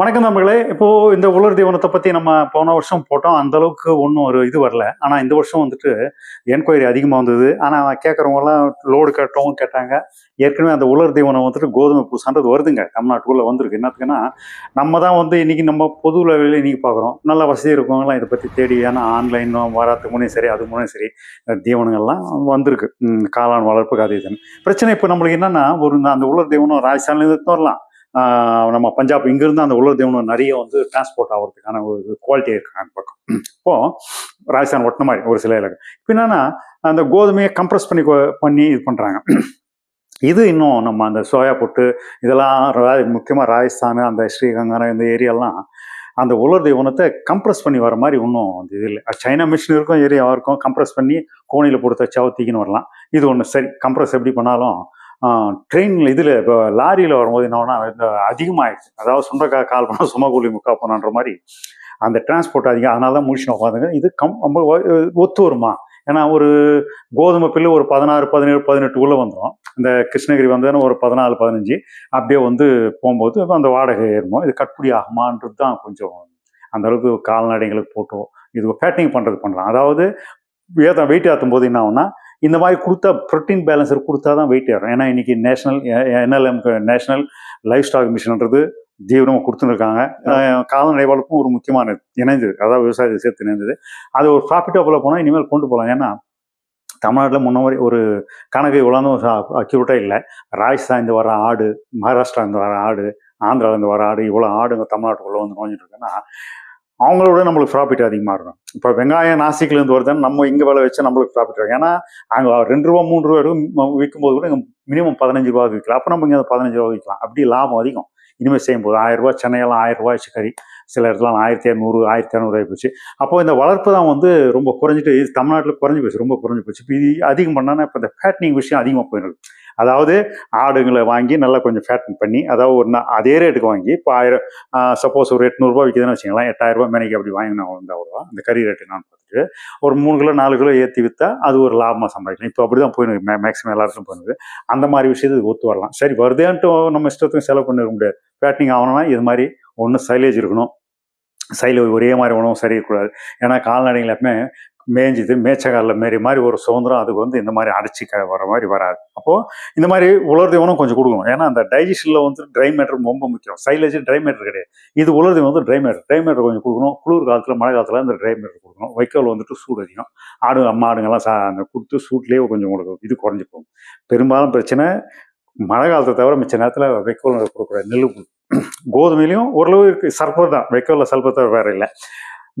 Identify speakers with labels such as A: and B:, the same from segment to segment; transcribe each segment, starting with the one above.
A: வணக்கம் நண்பர்களே. இப்போ இந்த உலர் தீவனத்தை பத்தி நம்ம போன வருஷம் போட்டோம். அந்த அளவுக்கு ஒன்றும் ஒரு இது வரல. ஆனா இந்த வருஷம் வந்துட்டு என்கொயரி அதிகமாக வந்தது. ஆனா கேட்கறவங்க எல்லாம் லோடு கட்டவும் கேட்டாங்க. ஏற்கனவே அந்த உலர் தீவனம் வந்துட்டு கோதுமை பூசான்றது வருதுங்க. தமிழ்நாட்டுக்குள்ள வந்திருக்கு. என்னத்துக்குன்னா நம்ம தான் வந்து இன்னைக்கு நம்ம பொது லெவலில் இன்னைக்கு பார்க்குறோம் நல்ல வசதி இருக்கவங்களாம் இதை பற்றி தேடி ஏன்னா ஆன்லைன் வராதுக்கு முன்னே சரி அது முன்னே சரி தீவனங்கள்லாம் வந்திருக்கு. காளான் வளர்ப்புக்கு அது இதுன்னு பிரச்சனை இப்போ நம்மளுக்கு என்னன்னா ஒரு இந்த அந்த உலர் தீவனம் ராஜஸ்தான்லேருந்து வரலாம். நம்ம பஞ்சாப் இங்கிருந்து அந்த உலர் தேவனம் நிறைய வந்து டிரான்ஸ்போர்ட் ஆகிறதுக்கான ஒரு குவாலிட்டி இருக்காங்க அந்த பக்கம். இப்போது ராஜஸ்தான் ஒட்டின மாதிரி ஒரு சில இலக்கு. இப்போ என்னன்னா அந்த கோதுமையை கம்ப்ரஸ் பண்ணி பண்ணி இது பண்ணுறாங்க இது இன்னும் நம்ம அந்த சோயா பொட்டு இதெல்லாம் முக்கியமாக ராஜஸ்தான் அந்த ஸ்ரீகங்கரம் இந்த ஏரியாலாம் அந்த உலர் தீவனத்தை கம்ப்ரஸ் பண்ணி வர மாதிரி இன்னும் அந்த இது இல்லை. சைனா மிஷின் இருக்கும் ஏரியாவாக இருக்கும். கம்ப்ரஸ் பண்ணி கோணியில் பொறுத்த தச்சா வரலாம். இது ஒன்று சரி கம்ப்ரஸ் எப்படி பண்ணாலும் ட்ரெயினில் இதில் இப்போ லாரியில் வரும்போது என்ன அதிகமாகிடுச்சு அதாவது சொந்தக்கா கால் பண்ணால் சும்மா கூலி முக்கா போனான்ற மாதிரி அந்த டிரான்ஸ்போர்ட் அதிகம். அதனால தான் முடிச்சு உட்காந்துங்க இது கம் ரொம்ப ஒத்து வருமா? ஏன்னா ஒரு கோதுமை பில்லு ஒரு பதினாறு பதினேழு பதினெட்டுக்குள்ளே வந்துடும் இந்த கிருஷ்ணகிரி வந்ததுன்னா ஒரு பதினாலு பதினஞ்சு அப்படியே வந்து போகும்போது அந்த வாடகை ஏறுமோ? இது கட்புடி ஆகுமான்றது தான் கொஞ்சம் அந்த அளவுக்கு கால்நடைகளுக்கு போட்டோம் இது ஃபேட்டிங் பண்ணுறது பண்ணலாம். அதாவது ஏற்ற வெயிட் ஆற்றும் போது என்ன ஆகும்னா இந்த மாதிரி கொடுத்தா ப்ரோட்டீன் பேலன்சர் கொடுத்தா தான் வெயிட் ஏறும். ஏன்னா இன்னைக்கு நேஷனல் என்எல்எம் நேஷனல் லைஃப் ஸ்டாக் மிஷன்ன்றது தீவிரமாக கொடுத்துருக்காங்க. கால்நடை வளர்ப்பும் ஒரு முக்கியமானது இணைந்தது அதாவது விவசாயத்தை சேர்த்து இணைந்தது அது ஒரு ப்ராஃபிட்டபுளாக போனால் இனிமேல் கொண்டு போகலாம் ஏன்னா தமிழ்நாட்டில் முன்ன மாதிரி ஒரு கணக்கு இவ்வளோ அக்யூரேட்டாக இல்லை. ராஜஸ்தான்லேருந்து வர ஆடு மகாராஷ்டிராலேருந்து வர ஆடு ஆந்திராலேருந்து வர ஆடு இவ்வளோ ஆடுங்க தமிழ்நாட்டுக்குள்ளே வந்து நுழைஞ்சிட்டு இருக்குன்னா அவங்களோட நம்மளுக்கு ப்ராஃபிட் அதிகமாக இருக்கும். இப்போ வெங்காயம் நாசிக்கிலேருந்து வருதுன்னு நம்ம இங்கே விலை வச்சு நம்மளுக்கு ப்ராஃபிட் இருக்கும். ஏன்னா அங்கே ரெண்டு ரூபா மூணு ரூபா வரைக்கும் விற்கும்போது கூட இங்கே மினிமம் பதினஞ்சு ரூபா விற்கலாம். அப்போ நம்ம இங்கே பதினஞ்சு ரூபா விற்கலாம். அப்படி லாபம் அதிகம். இனிமேல் செய்யும்போது ஆயிரம் ரூபாய் சென்னையெல்லாம் ஆயிரம் ரூபாய் கறி. சில இடத்துல ஆயிரத்தி இரநூறு ஆயிரத்தி இரநூறு ஆகி போச்சு. அப்போ இந்த வளர்ப்பு தான் வந்து ரொம்ப குறைஞ்சிட்டு தமிழ்நாட்டில் குறைஞ்சி போச்சு ரொம்ப குறைஞ்சி போச்சு. இப்போ இது அதிகம் பண்ணான்னா இப்போ இந்த ஃபேட்னிங் விஷயம் அதிகமாக போயிடுது. அதாவது ஆடுங்களை வாங்கி நல்லா கொஞ்சம் ஃபேட்டிங் பண்ணி அதாவது ஒரு அதே ரேட்டுக்கு வாங்கி இப்போ ஆயிரம் சப்போஸ் ஒரு எட்நூறுபா விற்கிதுன்னு வச்சுக்கலாம் எட்டாயிரம் ரூபாய் மேனைக்கு அப்படி வாங்கினா வந்தால் அவ்வளோவா அந்த கறி ரேட்டு நான் பார்த்துட்டு ஒரு மூணு கிலோ நாலு கிலோ ஏற்றி விற்றா அது ஒரு லாபமாக சம்பாதிக்கலாம். இப்போ அப்படி தான் போயிருக்கு மே மேக்ஸிமம் எல்லாருக்கும் போயிடுது அந்த மாதிரி விஷயத்துக்கு ஒத்து வரலாம். சரி வருதேன்ட்டு நம்ம இஷ்டத்துக்கு செலவு பண்ணிட முடியாது. ஃபேட்னிங் ஆகணும்னா இது மாதிரி ஒன்று சைலேஜ் இருக்கணும். சைல ஒரே மாதிரி உணவும் சரியக்கூடாது ஏன்னா கால்நடைகள் எப்பவுமே மேய்ஞ்சிது மேய்ச்சக்காலில் மாரி மாதிரி ஒரு சுதந்திரம் அதுக்கு வந்து இந்த மாதிரி அடைச்சி க வர மாதிரி வராது. அப்போது இந்த மாதிரி உலர் தீவனம் கொஞ்சம் கொடுக்கணும். ஏன்னா அந்த டைஜஷனில் வந்து ட்ரை மேட்டர் ரொம்ப முக்கியம். சைலேஜ் ட்ரை மேட்டர் கிடையாது. இது உலர் தீவனம் வந்து ட்ரை மேட்டர் ட்ரை மேட்டர் கொஞ்சம் கொடுக்கணும். குளிர் காலத்தில் மழை காலத்தில் அந்த ட்ரை மேட்டர் கொடுக்கணும். வைக்கோல் வந்துட்டு சூடு அதிகம். ஆடு அம்மா ஆடுங்கெல்லாம் சா அந்த கொடுத்து சூட்லேயே கொஞ்சம் கொடுக்கும் இது குறைஞ்சி போகும். பெரும்பாலும் பிரச்சனை மழை காலத்தை தவிர மிச்ச நேரத்தில் வைக்கோல் கொடுக்கக்கூடாது. நெல் கோதுமையிலையும் ஓரளவு இருக்குது சர்பர் தான். வைக்கோலில் சல்பர் தவிர வேறு இல்லை.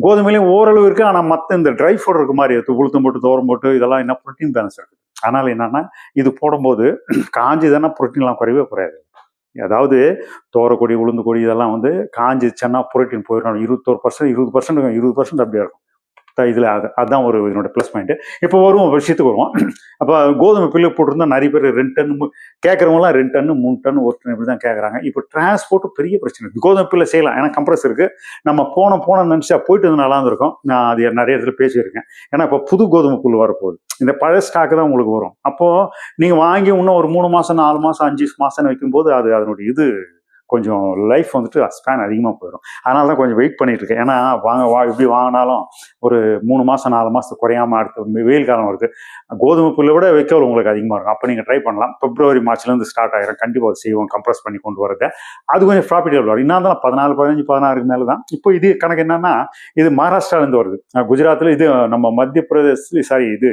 A: கோதுமையிலையும் ஓரளவு இருக்குது ஆனால் மற்ற இந்த ட்ரை ஃபுட் இருக்கு மாதிரி இருக்கு. உளுத்தம் போட்டு தோரம் போட்டு இதெல்லாம் என்ன ப்ரோட்டீன் பேலன்ஸ் இருக்குது அதனால் என்னன்னா இது போடும்போது காஞ்சி தானே ப்ரோட்டீன்லாம் குறையவே குறையாது. அதாவது தோரக்கொடி உளுந்து கொடி இதெல்லாம் வந்து காஞ்சிச்சுன்னா புரோட்டீன் போயிடும் இருபத்தோரு பர்சன்ட் இருபது பர்சன்ட் இருபது பர்சன்ட் அப்படியே இருக்கும். இதில் அது அதுதான் ஒரு இதனோட ப்ளஸ் பாயிண்ட்டு இப்போ வரும் விஷயத்துக்கு வருவோம். அப்போ கோதுமை பில்லு போட்டிருந்தா நிறைய பேர் ரெண்டு டன் கேட்குறவங்களாம் ரெண்டு டன் மூணு டன் ஒரு டன் இப்படி தான் கேட்குறாங்க இப்போ டிரான்ஸ்போர்ட் பெரிய பிரச்சனை. கோதுமை பில்லை செய்யலாம். ஏன்னா கம்ப்ரஸ் இருக்குது நம்ம போன போன நினச்சா போயிட்டு வந்து நல்லா இருந்திருக்கும். நான் அது நிறைய இடத்துல பேசியிருக்கேன். ஏன்னா இப்போ புது கோதுமை புல் வரப்போகுது. இந்த பழைய ஸ்டாக்கு தான் உங்களுக்கு வரும். அப்போது நீங்கள் வாங்கி இன்னும் ஒரு மூணு மாதம் நாலு மாதம் அஞ்சு மாதம்னு வைக்கும்போது அது அதனுடைய இது கொஞ்சம் லைஃப் வந்துட்டு ஸ்பேன் அதிகமாக போயிடும் அதனால தான் கொஞ்சம் வெயிட் பண்ணிட்டு இருக்கேன். ஏன்னா வாங்க வா இப்படி வாங்கினாலும் ஒரு மூணு மாதம் நாலு மாதம் குறையாம அடுத்து வெயில் காலம் வருது. கோதுமை புல்லை விட வைக்கோல் உங்களுக்கு அதிகமாக இருக்கும். அப்போ நீங்கள் ட்ரை பண்ணலாம். பிப்ரவரி மார்ச்லேருந்து ஸ்டார்ட் ஆகிரும் கண்டிப்பாக செய்வோம் கம்ப்ரஸ் பண்ணி கொண்டு வரது. அது கொஞ்சம் ப்ராஃபிட்டபிள் வரும். இன்னும் தான் பதினாலு பதினஞ்சு பதினாறுக்கு மேலே தான். இப்போ இது கணக்கு என்னன்னா இது மகாராஷ்டிராலேருந்து வருது. குஜராத்தில் இது நம்ம மத்திய பிரதேஷ் சாரி இது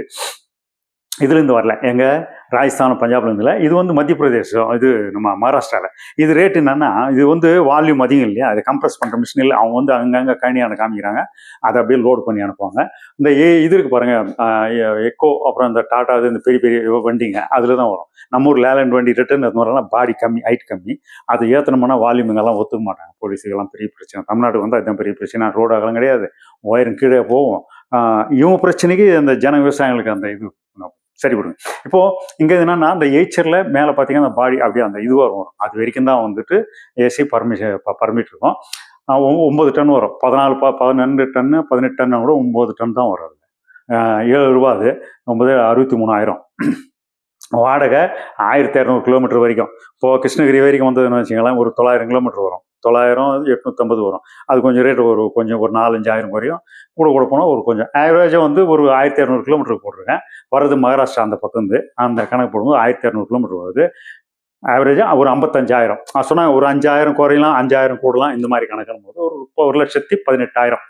A: இதுலேருந்து வரல. எங்கள் ராஜஸ்தான் பஞ்சாப்லேருந்து இல்லை இது வந்து மத்திய பிரதேசம் இது நம்ம மகாராஷ்டிராவில் இது ரேட் என்னென்னா இது வந்து வால்யூம் அதிகம் இல்லையா? அது கம்ப்ரஸ் பண்ணுற மிஷின் இல்லை. அவங்க வந்து அங்கங்கே கணியான காமிக்கிறாங்க. அதை அப்படியே லோடு பண்ணி அனுப்புவாங்க. இந்த ஏ இது இருக்கு பாருங்கள் எக்கோ அப்புறம் இந்த டாட்டா இது இந்த பெரிய பெரிய வண்டிங்க. அதில் தான் வரும். நம்ம ஊர் லேலண்ட் வண்டி ரிட்டர்ன் மாதிரிலாம் பாடி கம்மி ஹைட் கம்மி. அது ஏற்றணும்னா வால்யூமுங்கெல்லாம் ஒத்துக்க மாட்டாங்க. போலீஸுக்கெல்லாம் பெரிய பிரச்சனை. தமிழ்நாட்டுக்கு வந்து அதுதான் பெரிய பிரச்சனை. ரோடு அகலம் கிடையாது. ஒயரும் கீழே போகும். இவன் இவங்க பிரச்சனைக்கு அந்த ஜன விவசாயிகளுக்கு அந்த இது சரி விடுங்க. இப்போ இங்க என்னன்னா அந்த ஏச்சர்ல மேல பாத்தீங்கன்னா அந்த பாடி அப்படியே அந்த இதுவா வரும் அது வரைக்கும் தான் வந்துட்டு ஏசி பர்மிஷன் பர்மிட் இருக்கும். ஒன்பது டன் வரும். பதினாலு ப பதினெண்டு டன்னு பதினெட்டு டன் கூட ஒன்பது டன் தான் வரும் ஏழு ரூபா அது. ஒன்பது அறுபத்தி மூணாயிரம். வாடகை ஆயிரத்தி இரநூறு கிலோமீட்டர் வரைக்கும். இப்போது கிருஷ்ணகிரி வரைக்கும் வந்ததுன்னு வச்சுக்கலாம் ஒரு தொள்ளாயிரம் கிலோமீட்டர் வரும். தொள்ளாயிரம் எட்நூற்றம்பது வரும். அது கொஞ்சம் ரேட் ஒரு கொஞ்சம் ஒரு நாலஞ்சாயிரம் வரையும் கூட கூட போனால் ஒரு கொஞ்சம் ஆவரேஜாக வந்து ஒரு ஆயிரத்தி இரநூறு கிலோமீட்டர் போட்டிருக்கேன். வர்றது மகாராஷ்டிரா அந்த பக்கம் அந்த கணக்கு போடும்போது ஆயிரத்தி இரநூறு கிலோமீட்டர் வருது. ஆவரேஜாக ஒரு ஐம்பத்தஞ்சாயிரம். நான் சொன்னால் ஒரு அஞ்சாயிரம் குறையலாம் அஞ்சாயிரம் கூடலாம் இந்த மாதிரி கணக்கிடும் போது ஒரு இப்போ ஒரு லட்சத்தி பதினெட்டாயிரம்.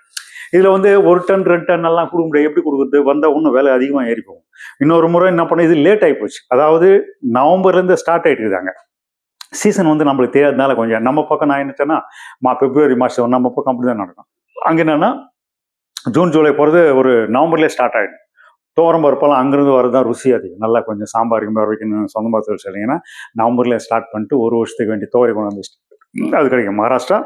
A: இதில் வந்து ஒரு டன் ரெண்டு டன் எல்லாம் கொடுக்க முடியாது. எப்படி கொடுக்குறது? வந்தால் இன்னும் விலை அதிகமாக ஏறி போகும். இன்னொரு முறை என்ன பண்ண இது லேட் ஆகி போச்சு. அதாவது நவம்பர்லேருந்து ஸ்டார்ட் ஆகிட்டு இருக்காங்க. சீசன் வந்து நம்மளுக்கு தெரியாதனால கொஞ்சம் நம்ம பக்கம் நான் என்னச்சேன்னா மா பிப்ரவரி மாதம் நம்ம பக்கம் அப்படி தான் நடக்கும். அங்கே என்னென்னா ஜூன் ஜூலை போகிறது ஒரு நவம்பர்லேயே ஸ்டார்ட் ஆகிடும் தோரம் பருப்பெல்லாம் அங்கேருந்து வரதான் ருசி அதிகம். நல்லா கொஞ்சம் சாம்பார் மேலே வைக்கணும் சொந்தமாக தொழில் செய்றீங்கன்னா நவம்பர்லேயே ஸ்டார்ட் பண்ணிட்டு ஒரு வருஷத்துக்கு வேண்டிய தோரை கொண்டு வந்து அது கிடைக்கும். மகாராஷ்டிரா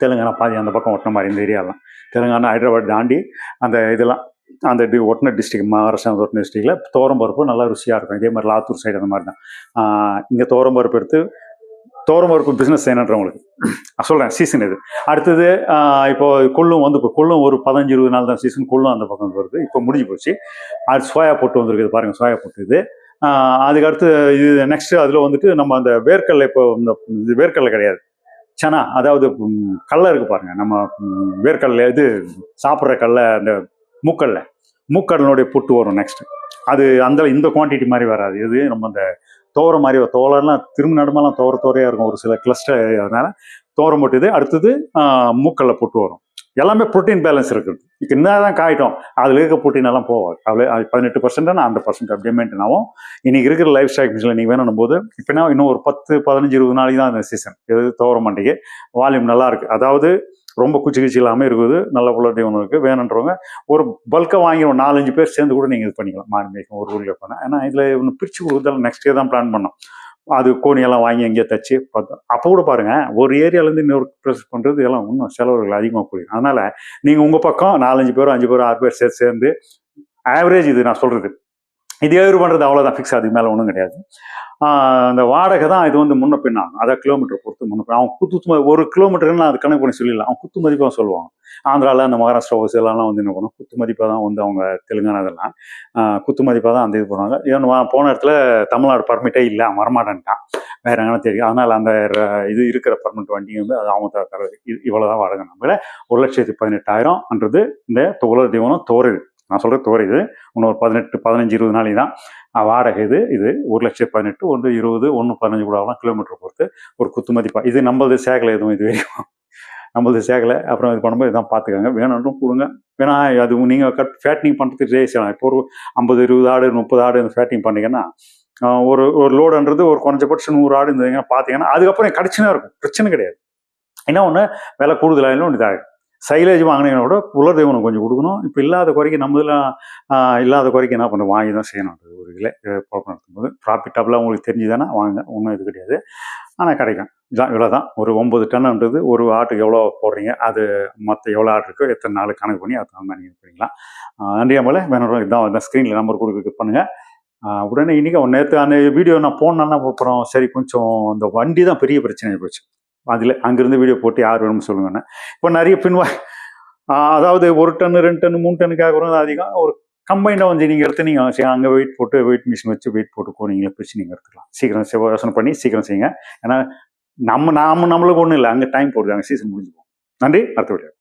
A: தெலுங்கானா பாதி அந்த பக்கம் ஒட்டின மாதிரி இந்த ஏரியாலாம். தெலுங்கானா ஹைதராபாத் தாண்டி அந்த இதெல்லாம் அந்த டி ஒட்டின டிஸ்ட்ரிக் மகாராஷ்டிரா ஒட்டின டிஸ்ட்ரிக்டில் தோரம்பருப்பு நல்லா ருசியாக இருக்கும். இதே மாதிரி லாத்தூர் சைடு அந்த மாதிரி தான். இங்கே தோரம்பருப்பு எடுத்து தோரம்பருப்பு பிஸ்னஸ் செய்யணுன்றவங்களுக்கு. சொல்கிறேன் சீசன் இது. அடுத்தது இப்போது கொள்ளும் வந்து இப்போ கொள்ளும் ஒரு பதினஞ்சு இருபது நாள் தான் சீசன் கொள்ளும் அந்த பக்கம் வருது. இப்போ முடிஞ்சு போச்சு. அது சோயா போட்டு வந்திருக்குது பாருங்கள் சோயா போட்டு இது. அதுக்கடுத்து அதுக்கு அடுத்து இது நெக்ஸ்ட்டு அதில் வந்துட்டு நம்ம அந்த வேர்க்கடலை இப்போ இந்த இது வேர்க்கடலை கிடையாது. சனா அதாவது கடலை இருக்கு பாருங்க. நம்ம ம், வேர்க்கடலை இது சாப்பிட்ற கடலை அந்த மூக்கல்ல மூக்கடலோடைய புட்டு வரும் நெக்ஸ்ட் அது அந்த இந்த குவான்டிட்டி மாதிரி வராது. இது நம்ம அந்த தோற மாதிரி தோலெல்லாம் திரும்ப நடுமெல்லாம் தோர தோரையாக இருக்கும் ஒரு சில கிளஸ்டர் அதனால தோரம் போட்டுது அடுத்தது மூக்கல்ல மூக்கடலை புட்டு வரும். எல்லாமே புரோட்டீன் பேலன்ஸ் இருக்குது. இப்போ என்ன தான் காயிட்டோம். அதில் இருக்க புரோட்டீன் எல்லாம் போகாது. அதில் பதினெட்டு பர்சன்ட் அந்த பர்சன்ட் அப்படியே மெயின்டைன் ஆகும். இன்னைக்கு இருக்கிற லைஃப் ஸ்டைல் மிஷினில் நீங்கள் வேணும் போது இப்போ இன்னும் ஒரு பத்து பதினஞ்சு இருபது நாளைக்கு தான் அந்த சீசன் எது தோற மாட்டேங்க வால்யூம் நல்லா இருக்குது அதாவது ரொம்ப குச்சி குச்சி இல்லாமல் இருக்குது. நல்ல குவாலிட்டி ஒன்று இருக்குது வேணுன்றவங்க ஒரு பல்காக வாங்கி ஒரு நாலஞ்சு பேர் சேர்ந்து கூட நீங்கள் இது பண்ணிக்கலாம். மாறி மேய்க்கும். ஒரு ஊரில் போனால் ஏன்னா இதில் ஒன்று பிரித்து கொடுத்தாலும் நெக்ஸ்ட் இயர் தான் பிளான் பண்ணோம். அது கோணியெல்லாம் வாங்கி எங்கேயோ தச்சு பார்த்தோம். அப்போ கூட பாருங்கள் ஒரு ஏரியாலேருந்து இன்னொரு ப்ரெஸ் பண்ணுறது எல்லாம் இன்னும் செலவுகள் அதிகமாக போயிடும் அதனால் நீங்கள் உங்கள் பக்கம் நாலஞ்சு பேரும் அஞ்சு பேரும் ஆறு பேர் சேர்த்து சேர்ந்து ஆவரேஜ் இது நான் சொல்கிறது இது ஏறு பண்ணுறது அவ்வளோதான் ஃபிக்ஸ் அதுக்கு மேலே ஒன்றும் கிடையாது. அந்த வாடகை தான் இது வந்து முன்ன பின் ஆகும். அதான் கிலோமீட்டர் பொறுத்து முன்ன அவன் குத்து மதி- ஒரு கிலோமீட்டர்னு அது கணக்கு பண்ணி சொல்லிடலாம் அவன் குத்து மதிப்பாக சொல்லுவாங்க ஆந்திராவில் அந்த மகாராஷ்டிரா ஓசிலாம் வந்து என்ன பண்ணுவோம் குத்து மதிப்பாக தான் வந்து அவங்க தெலுங்கானா இதெல்லாம் குத்து மதிப்பாக தான் அந்த இது பண்ணுவாங்க. ஏன்னா போன இடத்துல தமிழ்நாடு பர்மிட்டே இல்லை அவன் வரமாட்டேன்ட்டான். வேற எங்கன்னா தெரியும். அதனால் அந்த இது இருக்கிற பர்மிட் வண்டி வந்து அது அவங்க தர இவ்வளோதான் வாடகை. நம்மள ஒரு லட்சத்தி பதினெட்டாயிரம்ன்றது இந்த உலர் தீவனம் தோறுது. நான் சொல்கிறது இது. இன்னொரு பதினெட்டு பதினஞ்சு இருபது நாளைக்கு தான் வாடகை இது. இது ஒரு லட்சம் பதினெட்டு ஒன்று இருபது ஒன்று பதினஞ்சு கூட ஆகலாம் கிலோமீட்டர் பொறுத்து. ஒரு குத்து மதிப்பா. இது நம்மளது சேகலை எதுவும் இது வரைக்கும். நம்மளது சேகலை. அப்புறம் இது பண்ணும்போது இதான் பார்த்துக்கோங்க. வேணும்னு கொடுங்க. வேணா அது நீங்கள் கட் ஃபேட்டிங் பண்ணுறதுக்கு ரேஸ் இப்போ ஒரு ஐம்பது இருபது ஆடு முப்பது ஆடு இந்த ஃபேட்டிங் பண்ணீங்கன்னா ஒரு ஒரு லோடுன்றது ஒரு குறைஞ்சபட்சம் நூறு ஆடு இருந்ததுங்கன்னா பார்த்தீங்கன்னா அதுக்கப்புறம் கடிச்சுனா இருக்கும். பிரச்சனை கிடையாது. என்ன ஒன்று விலை கூடுதலாக ஒன்று இதாகிடும் சைலேஜ் வாங்கினீங்கன்னா கூட உலர் தீவனம் கொஞ்சம் கொடுக்கணும். இப்போ இல்லாத குறைக்கு நம்ம இதில் இல்லாத குறைக்கு என்ன பண்ணுறோம் வாங்கி தான் செய்யணும். அது ஒரு இதில் குழப்பம் நடத்தும்போது. ப்ராஃபிட்டபுளாக உங்களுக்கு தெரிஞ்சுதானே வாங்க. ஒன்றும் இது கிடையாது. ஆனால் கிடைக்கும். இதான் இவ்வளோ தான் ஒரு ஒம்பது டன்ன்றது ஒரு ஆட்டுக்கு எவ்வளோ போடுறீங்க? அது மற்ற எவ்வளோ ஆடு இருக்கோ எத்தனை நாள் கணக்கு பண்ணி அதை மாதிரி நீங்கள் பண்ணிக்கலாம். ஆஹ் நன்றி வேணும் இதான் இதான் ஸ்க்ரீனில் நம்பர் கொடுக்குறது பண்ணுங்கள் உடனே இன்னைக்கு நேற்று அந்த வீடியோ நான் போனேன்னா அப்புறம் சரி கொஞ்சம் அந்த வண்டி தான் பெரிய பிரச்சனை போச்சு. அதில் அங்கேருந்து வீடியோ போட்டு யார் வேணும்னு சொல்லுங்கண்ணே இப்போ நிறைய பின்வா அதாவது ஒரு டன்னு ரெண்டு டன்னு மூணு டன்னுக்காக கேட்குறது அதிகம். ஒரு கம்பைண்டாக வந்து நீங்கள் எடுத்து நீங்கள் சரி அங்கே வெயிட் போட்டு வெயிட் மிஷின் வச்சு வெயிட் போட்டு போனீங்களே பிரிச்சு நீங்கள் எடுத்துக்கலாம். சீக்கிரம் யோசனை பண்ணி சீக்கிரம் செய்யுங்க. ஏன்னா நம்ம நாம நம்மளுக்கு ஒன்றும் இல்லை. அங்கே டைம் போடுது. அங்கே சீசன் முடிஞ்சுக்கும் நன்றி. அடுத்த வீடியோ